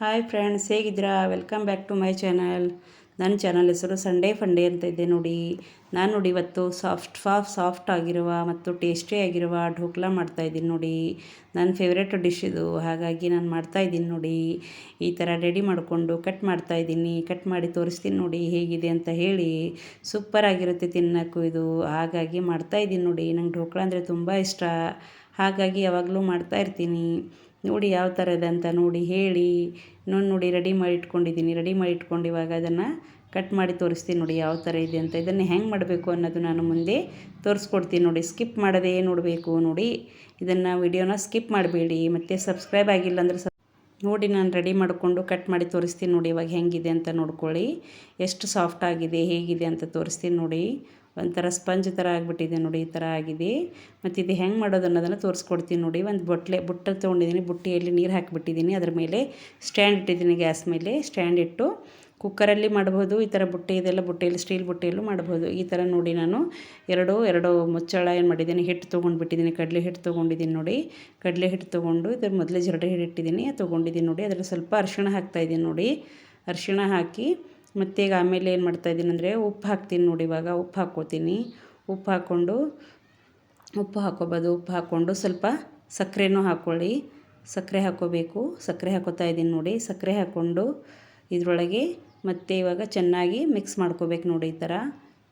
Hi friends ಹೇಗಿದ್ದೀರಾ? Welcome back to my channel ನನ್ನ channel ಹೆಸರು ಸಂಡೇ ಫಂಡೇ ಅಂತ ಇದೆ ನೋಡಿ. ನಾನು ನೋಡಿ ಇವತ್ತು ಸಾಫ್ಟ್ ಫಾಫ್ ಸಾಫ್ಟ್ ಆಗಿರುವ ಮತ್ತು ಟೇಸ್ಟಿ ಆಗಿರುವ ಢೋಕ್ಲಾ ಮಾಡ್ತಾಯಿದ್ದೀನಿ ನೋಡಿ. ನನ್ನ ಫೇವ್ರೆಟ್ ಡಿಶ್ ಇದು. ಹಾಗಾಗಿ ನಾನು ಮಾಡ್ತಾಯಿದ್ದೀನಿ ನೋಡಿ. ಈ ಥರ ರೆಡಿ ಮಾಡಿಕೊಂಡು ಕಟ್ ಮಾಡ್ತಾಯಿದ್ದೀನಿ ಕಟ್ ಮಾಡಿ ತೋರಿಸ್ತೀನಿ ನೋಡಿ ಹೇಗಿದೆ ಅಂತ ಹೇಳಿ. ಸೂಪರ್ ಆಗಿರುತ್ತೆ ತಿನ್ನೋಕ್ಕೂ ಇದು. ಹಾಗಾಗಿ ಮಾಡ್ತಾಯಿದ್ದೀನಿ ನೋಡಿ. ನಂಗೆ ಢೋಕ್ಲಾ ಅಂದರೆ ತುಂಬ ಇಷ್ಟ. ಹಾಗಾಗಿ ಯಾವಾಗಲೂ ಮಾಡ್ತಾಯಿರ್ತೀನಿ ನೋಡಿ ಯಾವ ಥರ ಇದೆ ಅಂತ ನೋಡಿ ಹೇಳಿ. ಇನ್ನೊಂದು ನೋಡಿ ರೆಡಿ ಮಾಡಿ ಇಟ್ಕೊಂಡಿದ್ದೀನಿ. ರೆಡಿ ಮಾಡಿ ಇಟ್ಕೊಂಡು ಇವಾಗ ಅದನ್ನು ಕಟ್ ಮಾಡಿ ತೋರಿಸ್ತೀನಿ ನೋಡಿ ಯಾವ ಥರ ಇದೆ ಅಂತ. ಇದನ್ನು ಹೆಂಗೆ ಮಾಡಬೇಕು ಅನ್ನೋದು ನಾನು ಮುಂದೆ ತೋರಿಸ್ಕೊಡ್ತೀನಿ ನೋಡಿ. ಸ್ಕಿಪ್ ಮಾಡದೇ ನೋಡಬೇಕು ನೋಡಿ. ಇದನ್ನು ವಿಡಿಯೋನ ಸ್ಕಿಪ್ ಮಾಡಬೇಡಿ. ಮತ್ತು ಸಬ್ಸ್ಕ್ರೈಬ್ ಆಗಿಲ್ಲ ಅಂದರೆ ನೋಡಿ ನಾನು ರೆಡಿ ಮಾಡಿಕೊಂಡು ಕಟ್ ಮಾಡಿ ತೋರಿಸ್ತೀನಿ ನೋಡಿ ಇವಾಗ ಹೆಂಗಿದೆ ಅಂತ ನೋಡ್ಕೊಳ್ಳಿ. ಎಷ್ಟು ಸಾಫ್ಟ್ ಆಗಿದೆ, ಹೇಗಿದೆ ಅಂತ ತೋರಿಸ್ತೀನಿ ನೋಡಿ. ಒಂಥರ ಸ್ಪಂಜ್ ಥರ ಆಗಿಬಿಟ್ಟಿದೆ ನೋಡಿ, ಈ ಥರ ಆಗಿದೆ. ಮತ್ತು ಇದು ಹೆಂಗೆ ಮಾಡೋದು ಅನ್ನೋದನ್ನು ತೋರಿಸ್ಕೊಡ್ತೀನಿ ನೋಡಿ. ಒಂದು ಬೊಟ್ಲೆ ಬುಟ್ಟ ತೊಗೊಂಡಿದ್ದೀನಿ. ಬುಟ್ಟಿಯಲ್ಲಿ ನೀರು ಹಾಕಿಬಿಟ್ಟಿದ್ದೀನಿ. ಅದ್ರ ಮೇಲೆ ಸ್ಟ್ಯಾಂಡ್ ಇಟ್ಟಿದ್ದೀನಿ ಗ್ಯಾಸ್ ಮೇಲೆ. ಸ್ಟ್ಯಾಂಡ್ ಇಟ್ಟು ಕುಕ್ಕರಲ್ಲಿ ಮಾಡ್ಬೋದು. ಈ ಥರ ಬುಟ್ಟಿ ಇದೆಲ್ಲ ಬುಟ್ಟಿಯಲ್ಲಿ, ಸ್ಟೀಲ್ ಬುಟ್ಟಿಯಲ್ಲೂ ಮಾಡ್ಬೋದು. ಈ ಥರ ನೋಡಿ ನಾನು ಎರಡು ಎರಡು ಮುಚ್ಚಳ ಏನು ಮಾಡಿದ್ದೀನಿ. ಹಿಟ್ಟು ತೊಗೊಂಡ್ಬಿಟ್ಟಿದ್ದೀನಿ. ಕಡಲೆ ಹಿಟ್ಟು ತೊಗೊಂಡಿದ್ದೀನಿ ನೋಡಿ. ಕಡಲೆ ಹಿಟ್ಟು ತೊಗೊಂಡು ಇದ್ರ ಮೊದಲೇ ಜರಡಿ ಹಿಟ್ಟು ಇಟ್ಟಿದ್ದೀನಿ ತೊಗೊಂಡಿದ್ದೀನಿ ನೋಡಿ. ಅದರಲ್ಲಿ ಸ್ವಲ್ಪ ಅರಿಶಿಣ ಹಾಕ್ತಾಯಿದ್ದೀನಿ ನೋಡಿ. ಅರಿಶಿಣ ಹಾಕಿ ಮತ್ತು ಈಗ ಆಮೇಲೆ ಏನು ಮಾಡ್ತಾಯಿದ್ದೀನಿ ಅಂದರೆ ಉಪ್ಪು ಹಾಕ್ತೀನಿ ನೋಡಿ ಇವಾಗ, ಉಪ್ಪು ಹಾಕ್ಕೋತೀನಿ. ಉಪ್ಪು ಹಾಕ್ಕೊಂಡು, ಉಪ್ಪು ಹಾಕ್ಕೋಬೋದು, ಉಪ್ಪು ಹಾಕ್ಕೊಂಡು ಸ್ವಲ್ಪ ಸಕ್ಕರೆನೂ ಹಾಕ್ಕೊಳ್ಳಿ. ಸಕ್ಕರೆ ಹಾಕ್ಕೋಬೇಕು. ಸಕ್ಕರೆ ಹಾಕೋತಾ ಇದ್ದೀನಿ ನೋಡಿ. ಸಕ್ಕರೆ ಹಾಕ್ಕೊಂಡು ಇದರೊಳಗೆ ಮತ್ತು ಇವಾಗ ಚೆನ್ನಾಗಿ ಮಿಕ್ಸ್ ಮಾಡ್ಕೋಬೇಕು ನೋಡಿ ಈ ಥರ.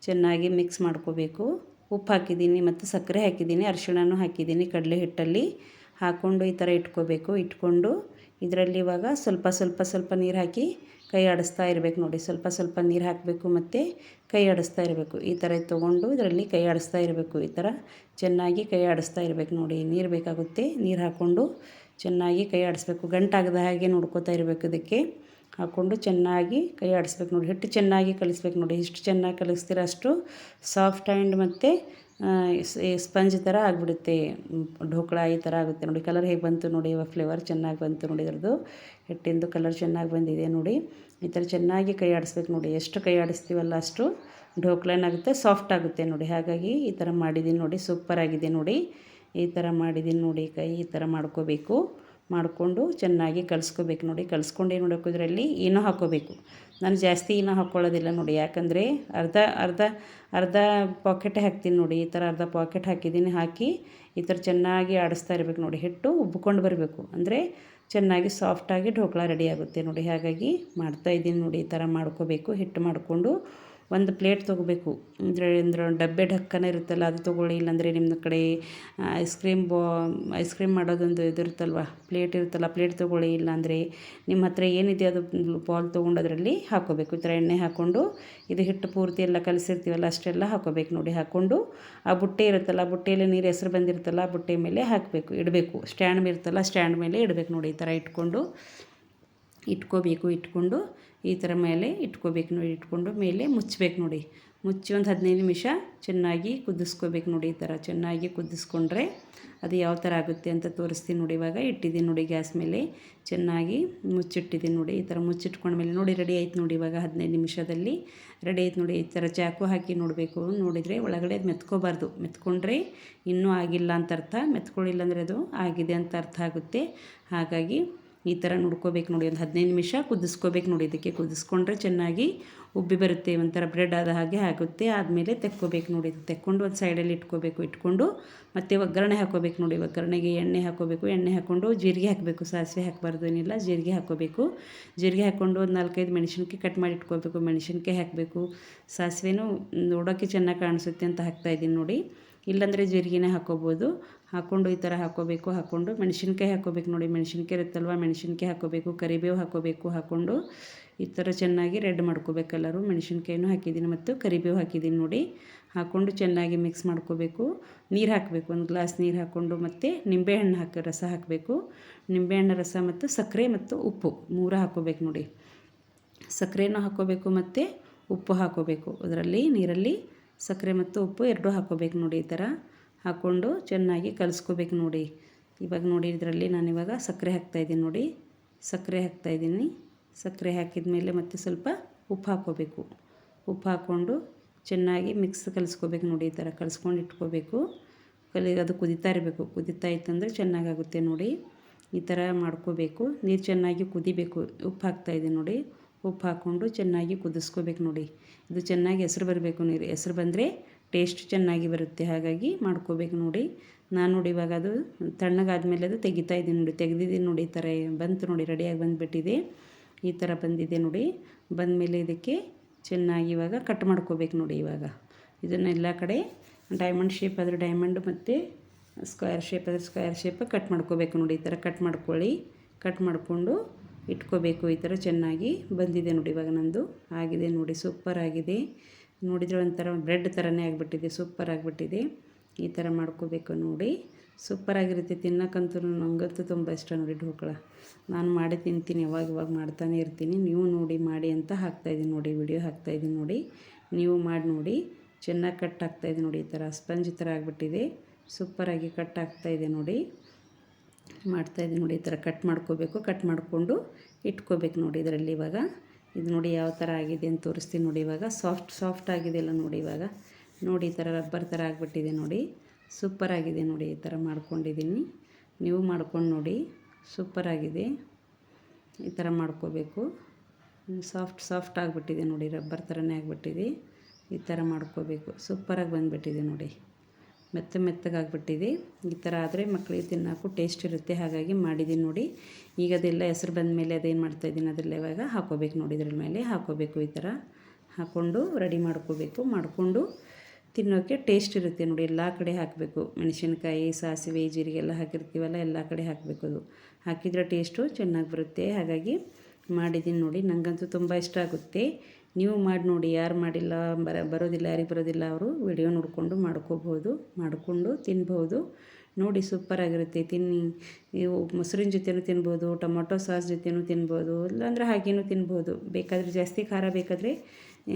ಚೆನ್ನಾಗಿ ಮಿಕ್ಸ್ ಮಾಡ್ಕೋಬೇಕು. ಉಪ್ಪು ಹಾಕಿದ್ದೀನಿ ಮತ್ತು ಸಕ್ಕರೆ ಹಾಕಿದ್ದೀನಿ, ಅರಿಶಿಣನೂ ಹಾಕಿದ್ದೀನಿ ಕಡಲೆ ಹಿಟ್ಟಲ್ಲಿ. ಹಾಕ್ಕೊಂಡು ಈ ಥರ ಇಟ್ಕೋಬೇಕು. ಇಟ್ಕೊಂಡು ಇದರಲ್ಲಿ ಇವಾಗ ಸ್ವಲ್ಪ ಸ್ವಲ್ಪ ಸ್ವಲ್ಪ ನೀರು ಹಾಕಿ ಕೈ ಆಡಿಸ್ತಾ ಇರಬೇಕು ನೋಡಿ. ಸ್ವಲ್ಪ ಸ್ವಲ್ಪ ನೀರು ಹಾಕಬೇಕು ಮತ್ತು ಕೈ ಆಡಿಸ್ತಾ ಇರಬೇಕು. ಈ ಥರ ತೊಗೊಂಡು ಇದರಲ್ಲಿ ಕೈ ಆಡಿಸ್ತಾ ಇರಬೇಕು. ಈ ಥರ ಚೆನ್ನಾಗಿ ಕೈ ಆಡಿಸ್ತಾ ಇರಬೇಕು ನೋಡಿ. ನೀರು ಬೇಕಾಗುತ್ತೆ. ನೀರು ಹಾಕ್ಕೊಂಡು ಚೆನ್ನಾಗಿ ಕೈ ಆಡಿಸ್ಬೇಕು. ಗಂಟಾಗದ ಹಾಗೆ ನೋಡ್ಕೋತಾ ಇರಬೇಕು ಇದಕ್ಕೆ. ಹಾಕ್ಕೊಂಡು ಚೆನ್ನಾಗಿ ಕೈ ಆಡಿಸ್ಬೇಕು ನೋಡಿ. ಹಿಟ್ಟು ಚೆನ್ನಾಗಿ ಕಲಿಸ್ಬೇಕು ನೋಡಿ. ಎಷ್ಟು ಚೆನ್ನಾಗಿ ಕಲಿಸ್ತೀರ ಅಷ್ಟು ಸಾಫ್ಟ್ ಆ್ಯಂಡ್ ಮತ್ತು ಸ್ಪಂಜ್ ಥರ ಆಗಿಬಿಡುತ್ತೆ. ಢೋಕಳ ಈ ಥರ ಆಗುತ್ತೆ ನೋಡಿ. ಕಲರ್ ಹೇಗೆ ಬಂತು ನೋಡಿ ಫ್ಲೇವರ್ ಚೆನ್ನಾಗಿ ಬಂತು ನೋಡಿ ಇದ್ರದ್ದು. ಹಿಟ್ಟಿಂದು ಕಲರ್ ಚೆನ್ನಾಗಿ ಬಂದಿದೆ ನೋಡಿ. ಈ ಥರ ಚೆನ್ನಾಗಿ ಕೈ ಆಡಿಸ್ಬೇಕು ನೋಡಿ. ಎಷ್ಟು ಕೈ ಆಡಿಸ್ತೀವಲ್ಲ ಅಷ್ಟು ಢೋಕ್ಲಾ ಏನಾಗುತ್ತೆ ಸಾಫ್ಟ್ ಆಗುತ್ತೆ ನೋಡಿ. ಹಾಗಾಗಿ ಈ ಥರ ಮಾಡಿದ್ದೀನಿ ನೋಡಿ. ಸೂಪರ್ ಆಗಿದೆ ನೋಡಿ. ಈ ಥರ ಮಾಡಿದ್ದೀನಿ ನೋಡಿ ಕೈ, ಈ ಥರ ಮಾಡ್ಕೋಬೇಕು. ಮಾಡಿಕೊಂಡು ಚೆನ್ನಾಗಿ ಕಲಿಸ್ಕೋಬೇಕು ನೋಡಿ. ಕಲಿಸ್ಕೊಂಡು ಏನು ಮಾಡಬೇಕು ಇದರಲ್ಲಿ? ಏನೋ ಹಾಕ್ಕೋಬೇಕು. ನಾನು ಜಾಸ್ತಿ ಏನೋ ಹಾಕ್ಕೊಳ್ಳೋದಿಲ್ಲ ನೋಡಿ. ಯಾಕಂದರೆ ಅರ್ಧ ಅರ್ಧ ಅರ್ಧ ಪಾಕೆಟೇ ಹಾಕ್ತೀನಿ ನೋಡಿ. ಈ ಥರ ಅರ್ಧ ಪಾಕೆಟ್ ಹಾಕಿದ್ದೀನಿ. ಹಾಕಿ ಈ ಥರ ಚೆನ್ನಾಗಿ ಆಡಿಸ್ತಾ ಇರಬೇಕು ನೋಡಿ. ಹಿಟ್ಟು ಉಬ್ಬಿಕೊಂಡು ಬರಬೇಕು. ಅಂದರೆ ಚೆನ್ನಾಗಿ ಸಾಫ್ಟಾಗಿ ಢೋಕ್ಳ ರೆಡಿ ಆಗುತ್ತೆ ನೋಡಿ. ಹಾಗಾಗಿ ಮಾಡ್ತಾಯಿದ್ದೀನಿ ನೋಡಿ. ಈ ಥರ ಮಾಡ್ಕೋಬೇಕು. ಹಿಟ್ಟು ಮಾಡಿಕೊಂಡು ಒಂದು ಪ್ಲೇಟ್ ತೊಗೋಬೇಕು. ಅಂದರೆ ಅಂದ್ರೆ ಡಬ್ಬೆ ಢಕ್ಕನ ಇರುತ್ತಲ್ಲ, ಅದು ತೊಗೊಳ್ಳಿ. ಇಲ್ಲಾಂದರೆ ನಿಮ್ಮ ಕಡೆ ಐಸ್ ಕ್ರೀಮ್ ಬಾ ಐಸ್ ಕ್ರೀಮ್ ಮಾಡೋದೊಂದು ಇದಿರುತ್ತಲ್ವ ಪ್ಲೇಟ್ ಇರುತ್ತಲ್ಲ ಪ್ಲೇಟ್ ತೊಗೊಳ್ಳಿ. ಇಲ್ಲಾಂದರೆ ನಿಮ್ಮ ಹತ್ರ ಏನಿದೆ ಅದು ಬಾಲ್ ತೊಗೊಂಡು ಅದರಲ್ಲಿ ಹಾಕೋಬೇಕು. ಈ ಥರ ಎಣ್ಣೆ ಹಾಕ್ಕೊಂಡು ಇದು ಹಿಟ್ಟು ಪೂರ್ತಿ ಎಲ್ಲ ಕಲಿಸಿರ್ತೀವಲ್ಲ, ಅಷ್ಟೆಲ್ಲ ಹಾಕೋಬೇಕು ನೋಡಿ. ಹಾಕ್ಕೊಂಡು ಆ ಬುಟ್ಟೆ ಇರುತ್ತಲ್ಲ ಬುಟ್ಟೆಯಲ್ಲಿ ನೀರು ಹೆಸರು ಬಂದಿರುತ್ತಲ್ಲ, ಆ ಬುಟ್ಟೆ ಮೇಲೆ ಹಾಕಬೇಕು, ಇಡಬೇಕು. ಸ್ಟ್ಯಾಂಡ್ ಇರುತ್ತಲ್ಲ, ಸ್ಟ್ಯಾಂಡ್ ಮೇಲೆ ಇಡಬೇಕು ನೋಡಿ ಈ ಥರ ಇಟ್ಕೊಂಡು. ಇಟ್ಕೋಬೇಕು, ಇಟ್ಕೊಂಡು ಈ ಥರ ಮೇಲೆ ಇಟ್ಕೋಬೇಕು ನೋಡಿ, ಇಟ್ಕೊಂಡು ಮೇಲೆ ಮುಚ್ಚಬೇಕು ನೋಡಿ. ಮುಚ್ಚಿ ಒಂದು ಹದಿನೈದು ನಿಮಿಷ ಚೆನ್ನಾಗಿ ಕುದಿಸ್ಕೋಬೇಕು ನೋಡಿ ಈ ಥರ. ಚೆನ್ನಾಗಿ ಕುದಿಸ್ಕೊಂಡ್ರೆ ಅದು ಯಾವ ಥರ ಆಗುತ್ತೆ ಅಂತ ತೋರಿಸ್ತೀನಿ ನೋಡಿ ಇವಾಗ. ಇಟ್ಟಿದ್ದೀನಿ ನೋಡಿ ಗ್ಯಾಸ್ ಮೇಲೆ. ಚೆನ್ನಾಗಿ ಮುಚ್ಚಿಟ್ಟಿದ್ದೀನಿ ನೋಡಿ ಈ ಥರ ಮುಚ್ಚಿಟ್ಕೊಂಡ್ಮೇಲೆ ನೋಡಿ ರೆಡಿ ಆಯ್ತು ನೋಡಿ ಇವಾಗ ಹದಿನೈದು ನಿಮಿಷದಲ್ಲಿ. ರೆಡಿ ಆಯ್ತು ನೋಡಿ ಈ ಥರ ಚಾಕು ಹಾಕಿ ನೋಡಬೇಕು. ನೋಡಿದರೆ ಒಳಗಡೆ ಅದು ಮೆತ್ಕೋಬಾರ್ದು. ಮೆತ್ಕೊಂಡ್ರೆ ಇನ್ನೂ ಆಗಿಲ್ಲ ಅಂತ ಅರ್ಥ. ಮೆತ್ಕೊಳ್ಳಿಲ್ಲ ಅಂದರೆ ಅದು ಆಗಿದೆ ಅಂತ ಅರ್ಥ ಆಗುತ್ತೆ. ಹಾಗಾಗಿ ಈ ಥರ ನೋಡ್ಕೋಬೇಕು ನೋಡಿ, ಒಂದು ಹದಿನೈದು ನಿಮಿಷ ಕುದಿಸ್ಕೋಬೇಕು ನೋಡಿ. ಇದಕ್ಕೆ ಕುದಿಸ್ಕೊಂಡ್ರೆ ಚೆನ್ನಾಗಿ ಉಬ್ಬಿ ಬರುತ್ತೆ, ಒಂಥರ ಬ್ರೆಡ್ ಆದ ಹಾಗೆ ಆಗುತ್ತೆ. ಆದಮೇಲೆ ತೆಕ್ಕೋಬೇಕು ನೋಡಿ. ತೆಕ್ಕೊಂಡು ಒಂದು ಸೈಡಲ್ಲಿ ಇಟ್ಕೋಬೇಕು, ಇಟ್ಕೊಂಡು ಮತ್ತು ಒಗ್ಗರಣೆ ಹಾಕೋಬೇಕು ನೋಡಿ. ಒಗ್ಗರಣೆಗೆ ಎಣ್ಣೆ ಹಾಕೋಬೇಕು. ಎಣ್ಣೆ ಹಾಕ್ಕೊಂಡು ಜೀರಿಗೆ ಹಾಕಬೇಕು. ಸಾಸಿವೆ ಹಾಕಬಾರ್ದು ಏನಿಲ್ಲ, ಜೀರಿಗೆ ಹಾಕೋಬೇಕು. ಜೀರಿಗೆ ಹಾಕ್ಕೊಂಡು ಒಂದು ನಾಲ್ಕೈದು ಮೆಣಸಿನ್ಕಾಯಿ ಕಟ್ ಮಾಡಿ ಇಟ್ಕೋಬೇಕು ಮೆಣಸಿನ್ಕಾಯಿ ಹಾಕಬೇಕು. ಸಾಸಿವೆನೂ ನೋಡೋಕ್ಕೆ ಚೆನ್ನಾಗಿ ಕಾಣಿಸುತ್ತೆ ಅಂತ ಹಾಕ್ತಾಯಿದ್ದೀನಿ ನೋಡಿ. ಇಲ್ಲಾಂದರೆ ಜೀರಿಗೆನೇ ಹಾಕೋಬೋದು. ಹಾಕ್ಕೊಂಡು ಈ ಥರ ಹಾಕ್ಕೋಬೇಕು ಹಾಕ್ಕೊಂಡು ಮೆಣಸಿನ್ಕಾಯಿ ಹಾಕ್ಕೋಬೇಕು ನೋಡಿ. ಮೆಣಸಿನ್ಕಾಯಿ ಇರುತ್ತಲ್ವ? ಮೆಣಸಿನ್ಕಾಯಿ ಹಾಕ್ಕೋಬೇಕು ಕರಿಬೇವು ಹಾಕ್ಕೋಬೇಕು ಹಾಕ್ಕೊಂಡು ಈ ಥರ ಚೆನ್ನಾಗಿ ರೆಡ್ ಮಾಡ್ಕೋಬೇಕು ಎಲ್ಲರೂ. ಮೆಣಸಿನ್ಕಾಯಿನೂ ಹಾಕಿದ್ದೀನಿ ಮತ್ತು ಕರಿಬೇವು ಹಾಕಿದ್ದೀನಿ ನೋಡಿ. ಹಾಕ್ಕೊಂಡು ಚೆನ್ನಾಗಿ ಮಿಕ್ಸ್ ಮಾಡ್ಕೋಬೇಕು. ನೀರು ಹಾಕಬೇಕು, ಒಂದು ಗ್ಲಾಸ್ ನೀರು ಹಾಕ್ಕೊಂಡು ಮತ್ತು ನಿಂಬೆಹಣ್ಣು ಹಾಕಿ, ರಸ ಹಾಕಬೇಕು. ನಿಂಬೆಹಣ್ಣು, ರಸ ಮತ್ತು ಸಕ್ಕರೆ ಮತ್ತು ಉಪ್ಪು ಮೂರು ಹಾಕ್ಕೋಬೇಕು ನೋಡಿ. ಸಕ್ಕರೆನೂ ಹಾಕ್ಕೋಬೇಕು ಮತ್ತು ಉಪ್ಪು ಹಾಕ್ಕೋಬೇಕು ಅದರಲ್ಲಿ, ನೀರಲ್ಲಿ ಸಕ್ಕರೆ ಮತ್ತು ಉಪ್ಪು ಎರಡೂ ಹಾಕ್ಕೋಬೇಕು ನೋಡಿ ಈ ಥರ. ಹಾಕ್ಕೊಂಡು ಚೆನ್ನಾಗಿ ಕಲಿಸ್ಕೋಬೇಕು ನೋಡಿ. ಇವಾಗ ನೋಡಿ ಇದರಲ್ಲಿ ನಾನು ಇವಾಗ ಸಕ್ಕರೆ ಹಾಕ್ತಾಯಿದ್ದೀನಿ ನೋಡಿ. ಸಕ್ಕರೆ ಹಾಕ್ತಾಯಿದ್ದೀನಿ ಸಕ್ಕರೆ ಹಾಕಿದ ಮೇಲೆ ಮತ್ತೆ ಸ್ವಲ್ಪ ಉಪ್ಪು ಹಾಕ್ಕೋಬೇಕು. ಉಪ್ಪು ಹಾಕ್ಕೊಂಡು ಚೆನ್ನಾಗಿ ಮಿಕ್ಸ್ ಕಲಿಸ್ಕೋಬೇಕು ನೋಡಿ ಈ ಥರ ಕಲಿಸ್ಕೊಂಡು ಇಟ್ಕೋಬೇಕು. ಕಲಿ ಅದು ಕುದಿತಾ ಇರಬೇಕು. ಕುದಿತಾ ಇತ್ತಂದರೆ ಚೆನ್ನಾಗಾಗುತ್ತೆ ನೋಡಿ. ಈ ಥರ ಮಾಡ್ಕೋಬೇಕು. ನೀರು ಚೆನ್ನಾಗಿ ಕುದಿಬೇಕು. ಉಪ್ಪು ಹಾಕ್ತಾಯಿದ್ದೀನಿ ನೋಡಿ. ಉಪ್ಪು ಹಾಕ್ಕೊಂಡು ಚೆನ್ನಾಗಿ ಕುದಿಸ್ಕೋಬೇಕು ನೋಡಿ. ಇದು ಚೆನ್ನಾಗಿ ಹೆಸ್ರು ಬರಬೇಕು ನೀರು. ಹೆಸ್ರು ಬಂದರೆ ಟೇಸ್ಟ್ ಚೆನ್ನಾಗಿ ಬರುತ್ತೆ, ಹಾಗಾಗಿ ಮಾಡ್ಕೋಬೇಕು ನೋಡಿ. ನಾನು ನೋಡಿ ಇವಾಗ ಅದು ತಣ್ಣಗಾದ್ಮೇಲೆ ಅದು ತೆಗಿತಾ ಇದ್ದೀನಿ ನೋಡಿ, ತೆಗೆದಿದ್ದೀನಿ ನೋಡಿ, ಈ ಥರ ಬಂತು ನೋಡಿ, ರೆಡಿಯಾಗಿ ಬಂದುಬಿಟ್ಟಿದೆ. ಈ ಥರ ಬಂದಿದೆ ನೋಡಿ. ಬಂದಮೇಲೆ ಇದಕ್ಕೆ ಚೆನ್ನಾಗಿ ಇವಾಗ ಕಟ್ ಮಾಡ್ಕೋಬೇಕು ನೋಡಿ ಇವಾಗ. ಇದನ್ನೆಲ್ಲ ಕಡೆ ಡೈಮಂಡ್ ಶೇಪ್ ಆದರೆ ಡೈಮಂಡ್ ಮತ್ತು ಸ್ಕ್ವೇರ್ ಶೇಪ್ ಆದರೆ ಸ್ಕ್ವೇರ್ ಶೇಪ್ ಕಟ್ ಮಾಡ್ಕೋಬೇಕು ನೋಡಿ, ಈ ಥರ ಕಟ್ ಮಾಡ್ಕೊಳ್ಳಿ. ಕಟ್ ಮಾಡಿಕೊಂಡು ಇಟ್ಕೋಬೇಕು, ಈ ಥರ ಚೆನ್ನಾಗಿ ಬಂದಿದೆ ನೋಡಿ ಇವಾಗ ನಂದು. ಆಗಿದೆ ನೋಡಿ, ಸೂಪರ್ ಆಗಿದೆ. ನೋಡಿದರೆ ಒಂಥರ ಬ್ರೆಡ್ ಥರನೇ ಆಗಿಬಿಟ್ಟಿದೆ, ಸೂಪರ್ ಆಗಿಬಿಟ್ಟಿದೆ. ಈ ಥರ ಮಾಡ್ಕೋಬೇಕು ನೋಡಿ. ಸೂಪರಾಗಿರುತ್ತೆ ತಿನ್ನೋಕ್ಕಂತೂ ನನಗಂತೂ ತುಂಬ ಇಷ್ಟ ನೋಡಿ ಢೋಕಳ ನಾನು ಮಾಡಿ ತಿಂತೀನಿ, ಯಾವಾಗ ಇವಾಗ ಮಾಡ್ತಾನೆ ಇರ್ತೀನಿ. ನೀವು ನೋಡಿ, ಮಾಡಿ ಅಂತ ಹಾಕ್ತಾಯಿದ್ದೀನಿ ನೋಡಿ, ವಿಡಿಯೋ ಹಾಕ್ತಾಯಿದ್ದೀನಿ ನೋಡಿ. ನೀವು ಮಾಡಿ ನೋಡಿ. ಚೆನ್ನಾಗಿ ಕಟ್ ಆಗ್ತಾಯಿದೆ ನೋಡಿ, ಈ ಥರ ಸ್ಪಂಜ್ ಥರ ಆಗಿಬಿಟ್ಟಿದೆ. ಸೂಪರಾಗಿ ಕಟ್ ಆಗ್ತಾಯಿದೆ ನೋಡಿ. ಮಾಡ್ತಾಯಿದ್ದೀನಿ ನೋಡಿ, ಈ ಥರ ಕಟ್ ಮಾಡ್ಕೋಬೇಕು, ಕಟ್ ಮಾಡಿಕೊಂಡು ಇಟ್ಕೋಬೇಕು ನೋಡಿ ಇದರಲ್ಲಿ ಇವಾಗ. ಇದು ನೋಡಿ ಯಾವ ಥರ ಆಗಿದೆ ಅಂತ ತೋರಿಸ್ತೀನಿ ನೋಡಿ ಇವಾಗ. ಸಾಫ್ಟ್ ಸಾಫ್ಟ್ ಆಗಿದೆ ಅಲ್ಲ ನೋಡಿ ಇವಾಗ. ನೋಡಿ ಈ ಥರ ರಬ್ಬರ್ ಥರ ಆಗಿಬಿಟ್ಟಿದೆ ನೋಡಿ. ಸೂಪರ್ ಆಗಿದೆ ನೋಡಿ ಈ ಥರ ಮಾಡ್ಕೊಂಡಿದ್ದೀನಿ. ನೀವು ಮಾಡ್ಕೊಂಡು ನೋಡಿ. ಸೂಪರ್ ಆಗಿದೆ. ಈ ಥರ ಮಾಡ್ಕೋಬೇಕು. ಸಾಫ್ಟ್ ಸಾಫ್ಟ್ ಆಗಿಬಿಟ್ಟಿದೆ ನೋಡಿ, ರಬ್ಬರ್ ಥರನೇ ಆಗಿಬಿಟ್ಟಿದೆ. ಈ ಥರ ಮಾಡ್ಕೋಬೇಕು. ಸೂಪರಾಗಿ ಬಂದುಬಿಟ್ಟಿದೆ ನೋಡಿ. ಮೆತ್ತ ಮೆತ್ತಗಾಗ್ಬಿಟ್ಟಿದೆ. ಈ ಥರ ಆದರೆ ಮಕ್ಕಳಿಗೆ ತಿನ್ನೋಕ್ಕೂ ಟೇಸ್ಟ್ ಇರುತ್ತೆ. ಹಾಗಾಗಿ ಮಾಡಿದ್ದೀನಿ ನೋಡಿ. ಈಗ ಅದೆಲ್ಲ ಹೆಸರು ಬಂದ ಮೇಲೆ ಅದೇನು ಮಾಡ್ತಾಯಿದ್ದೀನಿ ಅದರಲ್ಲಿ ಇವಾಗ ಹಾಕೋಬೇಕು ನೋಡಿ ಇದ್ರ ಮೇಲೆ. ಹಾಕೋಬೇಕು ಈ ಥರ. ಹಾಕ್ಕೊಂಡು ರೆಡಿ ಮಾಡ್ಕೋಬೇಕು. ಮಾಡಿಕೊಂಡು ತಿನ್ನೋಕ್ಕೆ ಟೇಸ್ಟ್ ಇರುತ್ತೆ ನೋಡಿ. ಎಲ್ಲ ಕಡೆ ಹಾಕಬೇಕು. ಮೆಣಸಿನ್ಕಾಯಿ, ಸಾಸಿವೆ ಜೀರಿಗೆ ಎಲ್ಲ ಹಾಕಿರ್ತೀವಲ್ಲ, ಎಲ್ಲ ಕಡೆ ಹಾಕಬೇಕು ಅದು. ಹಾಕಿದರೆ ಟೇಸ್ಟು ಚೆನ್ನಾಗಿ ಬರುತ್ತೆ. ಹಾಗಾಗಿ ಮಾಡಿದ್ದೀನಿ ನೋಡಿ ನನಗಂತೂ ತುಂಬ ಇಷ್ಟ ಆಗುತ್ತೆ. ನೀವು ಮಾಡಿ ನೋಡಿ, ಯಾರು ಮಾಡಿಲ್ಲ, ಬರ, ಬರೋದಿಲ್ಲ, ಯಾರಿಗೆ ಬರೋದಿಲ್ಲ ಅವರು ವಿಡಿಯೋ ನೋಡಿಕೊಂಡು ಮಾಡ್ಕೋಬೋದು ಮಾಡಿಕೊಂಡು ತಿನ್ಬೋದು ನೋಡಿ ಸೂಪರಾಗಿರುತ್ತೆ ತಿನ್ನಿ, ನೀವು ಮೊಸರಿನ ಜೊತೆನೂ ತಿನ್ಬೋದು, ಟೊಮೊಟೊ ಸಾಸ್ ಜೊತೆನೂ ತಿನ್ಬೋದು, ಇಲ್ಲಾಂದರೆ ಹಾಗೇನೂ ತಿನ್ಬೋದು. ಬೇಕಾದರೆ ಜಾಸ್ತಿ ಖಾರ ಬೇಕಾದರೆ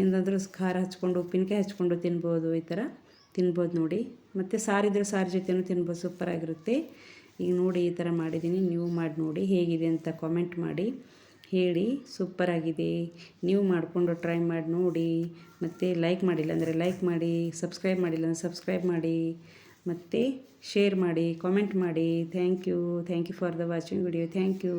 ಏನಾದರೂ ಖಾರ ಹಚ್ಕೊಂಡು, ಉಪ್ಪಿನಕಾಯಿ ಹಚ್ಕೊಂಡು ತಿನ್ಬೋದು, ಈ ಥರ ತಿನ್ಬೋದು ನೋಡಿ. ಮತ್ತು ಸಾರಿದ್ರೆ ಸಾರು ಜೊತೆನೂ ತಿನ್ಬೋದು ಸೂಪರಾಗಿರುತ್ತೆ ಈಗ ನೋಡಿ, ಈ ಥರ ಮಾಡಿದ್ದೀನಿ ನೀವು ಮಾಡಿ ನೋಡಿ, ಹೇಗಿದೆ ಅಂತ ಕಾಮೆಂಟ್ ಮಾಡಿ. ಹೇಳಿ ಸೂಪರಾಗಿದೆ. ನೀವು ಮಾಡಿಕೊಂಡು ಟ್ರೈ ಮಾಡಿ ನೋಡಿ. ಮತ್ತು ಲೈಕ್ ಮಾಡಿಲ್ಲ ಅಂದರೆ ಲೈಕ್ ಮಾಡಿ, ಸಬ್ಸ್ಕ್ರೈಬ್ ಮಾಡಿಲ್ಲ ಅಂದರೆ ಸಬ್ಸ್ಕ್ರೈಬ್ ಮಾಡಿ, ಮತ್ತು ಶೇರ್ ಮಾಡಿ, ಕಾಮೆಂಟ್ ಮಾಡಿ. Thank you thank you for the watching video. Thank you.